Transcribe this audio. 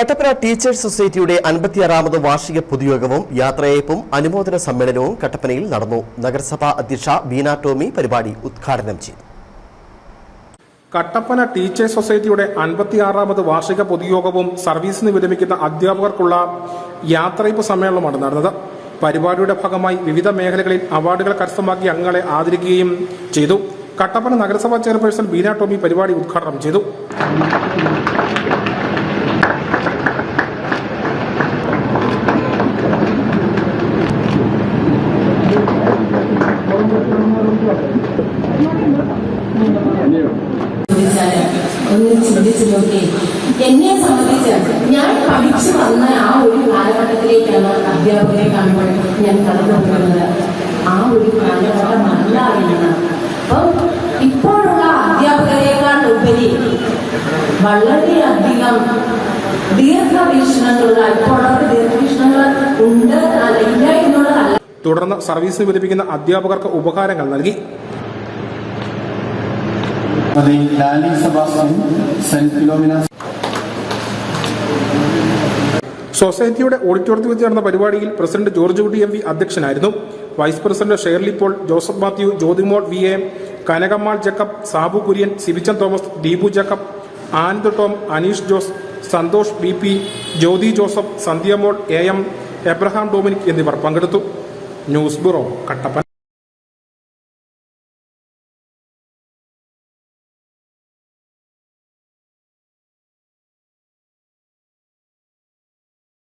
Kattappana teachers സൊസൈറ്റിയുടെ അൻപത്തിയാറാമത് വാർഷിക പൊതുയോഗവും യാത്രയയപ്പും അനുമോദന സമ്മേളനവും കട്ടപ്പനയിൽ നടന്നു. നഗരസഭാ അധ്യക്ഷ ബീന ടോമി പരിപാടി ഉദ്ഘാടനം ചെയ്തു. കട്ടപ്പന ടീച്ചേഴ്സ് സൊസൈറ്റിയുടെ അൻപത്തിയാറാമത് വാർഷിക പൊതുയോഗവും സർവീസിന് വിരമിക്കുന്ന അധ്യാപകർക്കുള്ള യാത്രയപ്പ് സമ്മേളനമാണ് നടന്നത്. പരിപാടിയുടെ ഭാഗമായി വിവിധ മേഖലകളിൽ അവാർഡുകൾ കരസ്ഥമാക്കി അംഗങ്ങളെ ആദരിക്കുകയും ചെയ്തു. കട്ടപ്പന നഗരസഭാ ചെയർപേഴ്സൺ ബീന ടോമി പരിപാടി ഉദ്ഘാടനം ചെയ്തു. ഒന്ന് ചിന്തിച്ചു നോക്കി. എന്നെ സംബന്ധിച്ച് ഞാൻ പഠിച്ചു വന്ന ആ ഒരു കാലഘട്ടത്തിലേക്കാണ് അധ്യാപകരെ കാണുമ്പോൾ ഞാൻ കടന്നു പോകുന്നത്. ആ ഒരു കാലഘട്ടം അല്ല എന്ന് അപ്പം ഇപ്പോഴുള്ള അധ്യാപകരെക്കാൾ ഉപരി വളരെയധികം ദീർഘവീക്ഷണങ്ങളുള്ള ഇപ്പോഴൊക്കെ ദീർഘവീക്ഷണങ്ങൾ ഉണ്ട് ഇല്ല എന്നുള്ളതല്ല. തുടർന്ന് സർവീസ് വിലപിക്കുന്ന അധ്യാപകർക്ക് ഉപകാരങ്ങൾ നൽകി. സൊസൈറ്റിയുടെ ഓഡിറ്റോറിയത്തിൽ വെച്ച് നടന്ന പരിപാടിയിൽ president George Kutty M V അധ്യക്ഷനായിരുന്നു. Vice president Shirley Paul Joseph Mathew Jyothimol V A Kanakammal Jacob Sabu Kurian Sibichan Thomas Deepu Jacob Anand Tom Aneesh Jose Santhosh B P Jyothi Joseph Sandhyamol A M Abraham Dominic എന്നിവർ പങ്കെടുത്തു. News bureau Kattappana.